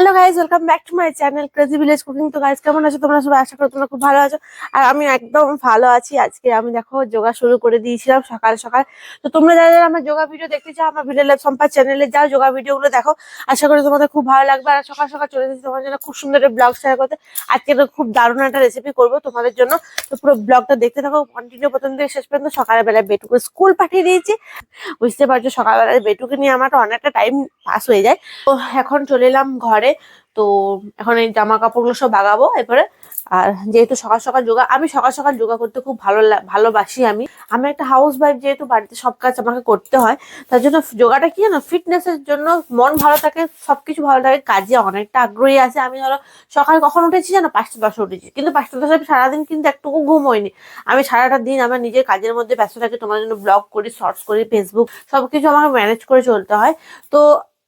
Hello guys welcome back to my channel crazy village cooking তো guys কেমন আছো? তোমরা সবাই আশা করো তোমরা খুব ভালো আছো। আর আমি একদম ভালো আছি। আজকে আমি দেখো, যোগা শুরু করে দিয়েছিলাম সকাল সকাল। তো তোমরা যারা যারা আমার যোগা ভিডিও দেখতে চাও, আমার ভিডিও লাইভ সম্পাদ চ্যানেলে যাও, যোগা ভিডিওগুলো দেখো। আশা করি তোমাদের খুব ভালো লাগবে। আর সকাল সকাল চলে এসেছি তোমার জন্য খুব সুন্দর ব্লগ শেয়ার করতে। আজকে তো খুব দারুণ একটা রেসিপি করব তোমাদের জন্য। তো পুরো ব্লগটা দেখতে থাকো। কন্টিনিউ প্রথম থেকে শেষ পর্যন্ত সকালবেলায় বেটুকে স্কুল পাঠিয়ে দিয়েছি। বুঝতে পারছ, সকালবেলায় বেটুকে নিয়ে আমার অনেকটা টাইম পাস হয়ে যায়। তো এখন চলে এলাম ঘরে। তো এখন এই জামা কাপড়গুলো সব বাগাবো এরপরে। আর যেহেতু সকাল সকাল যোগা, আমি সকাল সকাল যোগা করতে খুব ভালো ভালোবাসি আমি। আমি একটা হাউস ওয়াইফ যেহেতু, বাড়িতে সব কাজ আমাকে করতে হয়, তার জন্য যোগাটা কি জানো ফিটনেসের জন্য মন ভালো থাকে, সবকিছু ভালো থাকে, কাজে অনেকটা আগ্রহী আছে। আমি ধরো সকাল কখন উঠেছি জানো, পাঁচটা দশে উঠেছি। কিন্তু পাঁচটা দশে আমি সারাদিন কিন্তু একটুকু ঘুম হয়নি। আমি সারাটা দিন আমার নিজের কাজের মধ্যে ব্যস্ত থাকি, তোমার জন্য ব্লগ করি শর্টস করি ফেসবুক সবকিছু আমাকে ম্যানেজ করে চলতে হয়। তো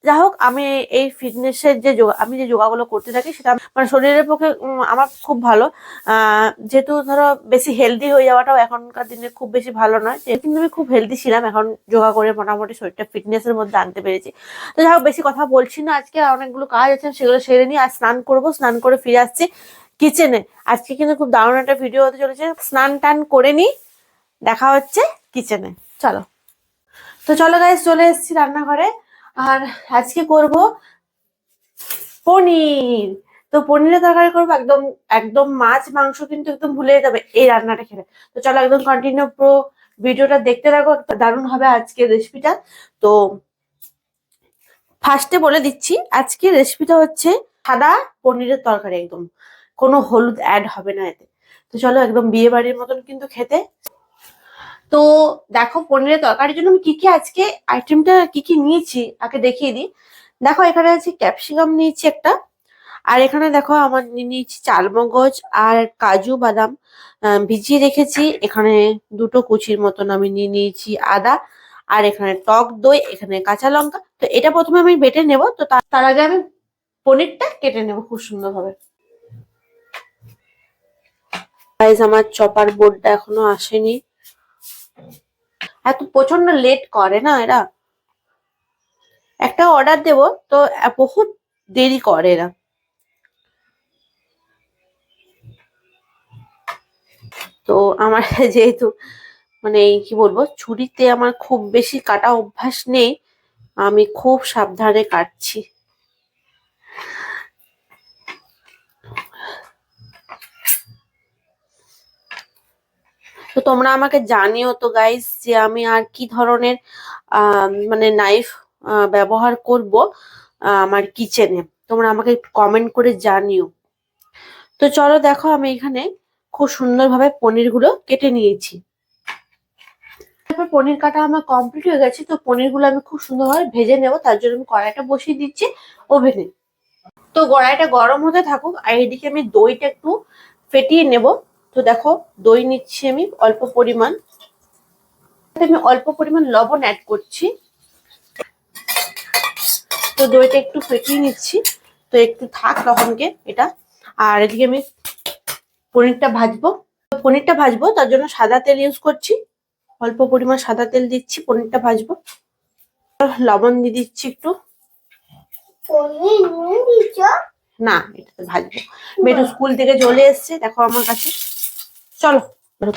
যাই হোক আমি এই ফিটনেসের যে যোগা, আমি যে যোগাগুলো করতে থাকি সেটা মানে শরীরের পক্ষে আমার খুব ভালো। যেহেতু ধরো বেশি হেলদি হয়ে যাওয়াটাও এখনকার দিনে খুব বেশি ভালো নয়। কিন্তু আমি খুব হেলদি ছিলাম। এখন যোগা করে মোটামুটি শরীরটা ফিটনেসের মধ্যে আনতে পেরেছি। তো যাই হোক বেশি কথা বলছি না। আজকে অনেকগুলো কাজ আছে সেগুলো সেরে নিয়ে আর স্নান করব। স্নান করে ফিরে আসছি কিচেনে আজকে কিন্তু খুব দারুণ একটা ভিডিও হতে চলেছে। স্নান টান করে নি দেখা হচ্ছে কিচেনে চলো। তো চলো গাইজ চলে এসেছি রান্নাঘরে। আর আজকে করব পনির। তো পনিরের তরকারি করব একদম একদম মাছ, মাংস কিন্তু একদম ভুলে যাবে এই রান্নাটা খেলে। তো চলো একদম কন্টিনিউ পুরো ভিডিওটা দেখতে থাকো দারুণ হবে আজকের রেসিপিটা তো ফার্স্টে বলে দিচ্ছি আজকে রেসিপিটা হচ্ছে সাদা পনিরের তরকারি একদম। কোনো হলুদ অ্যাড হবে না এতে। তো চলো একদম বিয়ে বাড়ির মতন কিন্তু খেতে। তো দেখো, পনিরের তরকারির জন্য আমি কি কি আজকে আইটেমটা কি কি নিয়েছি আগে দেখিয়ে দিই। দেখো, এখানে আছে ক্যাপসিকাম নিয়েছি একটা, আর এখানে দেখো আমার নিয়ে নিয়েছি চালমগজ আর কাজু বাদাম। ভিজিয়ে রেখেছি, এখানে দুটো কুচির মতন আমি নিয়ে নিয়েছি আদা, আর এখানে টক দই, এখানে কাঁচা লঙ্কা। তো এটা প্রথমে আমি বেটে নেব, তো তার আগে আমি পনিরটা কেটে নেব খুব সুন্দরভাবে। আমার চপার বোর্ডটা এখনও আসেনি। এত প্রচণ্ড লেট করে না এরা? একটা অর্ডার দেব, তো বহুত দেরি করে এরা। তো আমার যেহেতু মানে কি বলব ছুরিতে আমার খুব বেশি কাটা অভ্যাস নেই, আমি খুব সাবধানে কাটছি। তো তোমরা আমাকে জানিও তো গাইস যে আমি আর কি ধরনের মানে নাইফ ব্যবহার করব আমার কিচেনে তোমরা আমাকে কমেন্ট করে জানিও। তো চলো দেখো, আমি এখানে খুব সুন্দরভাবে পনিরগুলো কেটে নিয়েছি। তারপর পনির কাটা আমার কমপ্লিট হয়ে গেছে, তো পনিরগুলো আমি খুব সুন্দরভাবে ভেজে নেব। তার জন্য আমি কড়াইটা বসিয়ে দিচ্ছি ওভেনে। তো কড়াইটা গরম হতে থাকুক, আর এদিকে আমি দইটা একটু ফেটিয়ে নেব। তো দেখো দই নিচ্ছি আমি অল্প পরিমাণ। আমি অল্প পরিমাণ লবণ অ্যাড করছি। তো দইটা একটু ফেটিয়ে নিচ্ছি। তো একটু থাক লবণকে এটা। আর এদিকে আমি পনিরটা ভাজবো। তো পনিরটা ভাজবো তার জন্য সাদা তেল ইউজ করছি। অল্প পরিমাণ সাদা তেল দিচ্ছি পনিরটা ভাজবো। লবণ দিয়ে দিচ্ছি একটু। না এটাতে ভাজবো। মেয়েটা স্কুল থেকে চলে এসছে দেখো আমার কাছে। চলো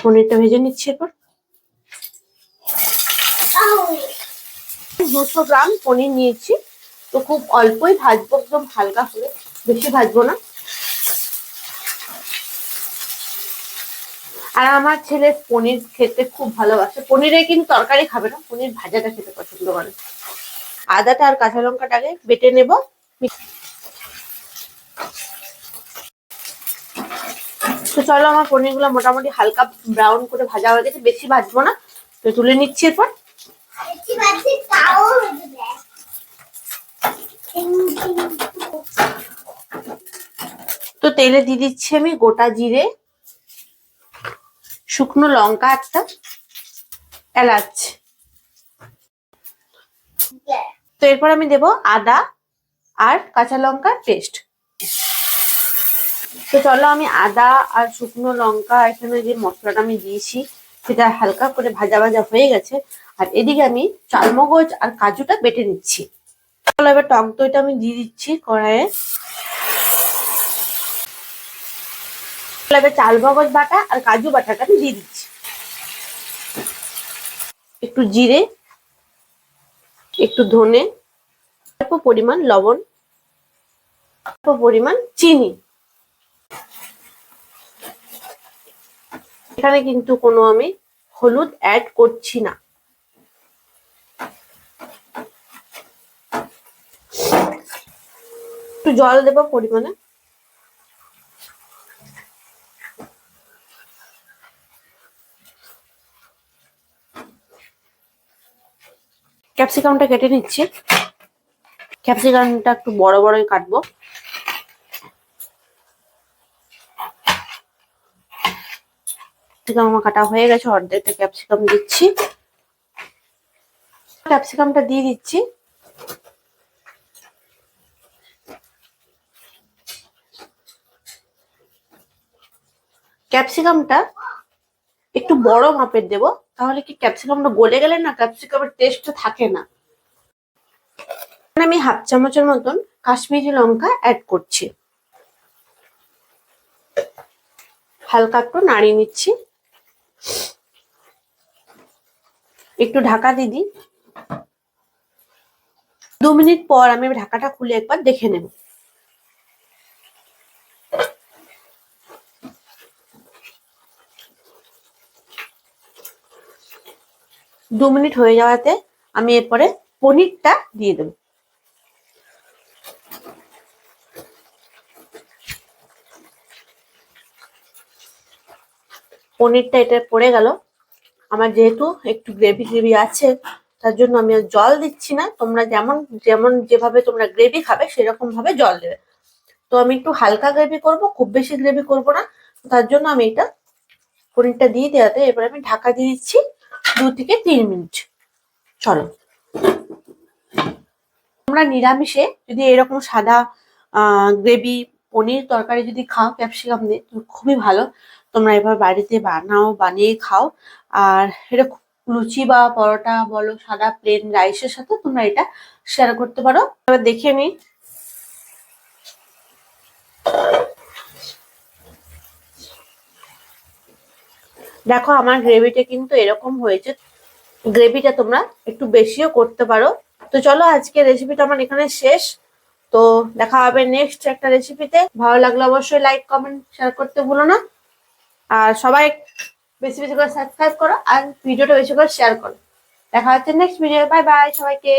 পনিরটা ভেজে নিচ্ছি এরপর। দুশো গ্রাম পনির নিয়েছি। তো খুব অল্পই ভাজবো, একদম হালকা করে, বেশি ভাজবো না। আর আমার ছেলে পনির খেতে খুব ভালোবাসে। পনিরে কিন্তু তরকারি খাবে না, পনির ভাজাটা খেতে পছন্দ করে। আদাটা আর কাঁচা লঙ্কাটাকে বেটে নেব। তো চলো আমার পনিরগুলো মোটামুটি হালকা ব্রাউন করে ভাজা হয়ে গেছে বেশি ভাজবো না। তো তুলে নিচ্ছি এরপর। তো তেলে দিয়ে দিচ্ছি আমি গোটা জিরে শুকনো লঙ্কা একটা এলাচ। তো এরপর আমি দেব আদা আর কাঁচা লঙ্কার পেস্ট। তো চলো আমি আদা আর শুকনো লঙ্কা, এখানে যে মশলাটা আমি দিয়েছি, সেটা হালকা করে ভাজা ভাজা হয়ে গেছে। আর এদিকে আমি চালমগজ আর কাজুটা বেটে নিচ্ছি। চলো এবার টক দইটা আমি দিয়ে দিচ্ছি কড়াইয়ে। এবার চালমগজ বাটা আর কাজু বাটাটা আমি দিয়ে দিচ্ছি। একটু জিরে, একটু ধনে, অল্প পরিমাণ লবণ, অল্প পরিমাণ চিনি। এখানে কিন্তু কোনো আমি হলুদ অ্যাড করছি না। একটু জল দেবো পরিমাণে। ক্যাপসিকামটা কেটে নিচ্ছি। ক্যাপসিকামটা একটু বড় বড়ই কাটবো। ক্যাপসিকাম আমার কাটা হয়ে গেছে, অর্ধেকটা ক্যাপসিকাম দিচ্ছি। ক্যাপসিকামটা দিয়ে দিচ্ছি। ক্যাপসিকামটা একটু বড় মাপের দেব, তাহলে কি ক্যাপসিকামটা গলে গেলে না ক্যাপসিকামের টেস্টটা থাকে না? আমি হাফ চামচের মতন কাশ্মীরি লঙ্কা অ্যাড করছি। হালকা একটু নাড়িয়ে নিচ্ছি। একটু ঢাকা দিয়ে দিই। দু মিনিট পর আমি ঢাকাটা খুলে একবার দেখে নেব। দু মিনিট হয়ে যাওয়াতে আমি এরপরে পনিরটা দিয়ে দেবো। পনিরটা এটা পড়ে গেল। আমার যেহেতু একটু গ্রেভি গ্রেভি আছে, তার জন্য আমি আর জল দিচ্ছি না। তোমরা যেমন যেমন যেভাবে তোমরা গ্রেভি খাবে সেরকম ভাবে জল দেবে। তো আমি একটু হালকা গ্রেভি করব, খুব বেশি গ্রেভি করব না। তার জন্য আমি এটা পনিরটা দিয়ে দেওয়াতে এবার আমি ঢাকা দিয়ে দিচ্ছি দু থেকে তিন মিনিট। চলো। তোমরা নিরামিষে যদি এরকম সাদা গ্রেভি পনির তরকারি যদি খাও ক্যাপসিকাম দিয়ে খুবই ভালো। তোমরা এবার বাড়িতে বানাও, বানিয়ে খাও। আর এটা লুচি বা পরোটা বলো, সাদা প্লেন রাইসের সাথে তোমরা এটা শেয়ার করতে পারো। এবার দেখে নিই দেখো, আমার গ্রেভিটা কিন্তু এরকম হয়েছে। গ্রেভিটা তোমরা একটু বেশিও করতে পারো। তো চলো আজকে রেসিপিটা আমার এখানে শেষ। তো দেখা হবে নেক্সট একটা রেসিপিতে ভালো লাগলে অবশ্যই লাইক কমেন্ট শেয়ার করতে ভুলো না। আর সবাই বেশি বেশি করে সাবস্ক্রাইব করো আর ভিডিওটা বেশি করে শেয়ার করো। দেখা হচ্ছে নেক্সট ভিডিও বাই বাই সবাইকে।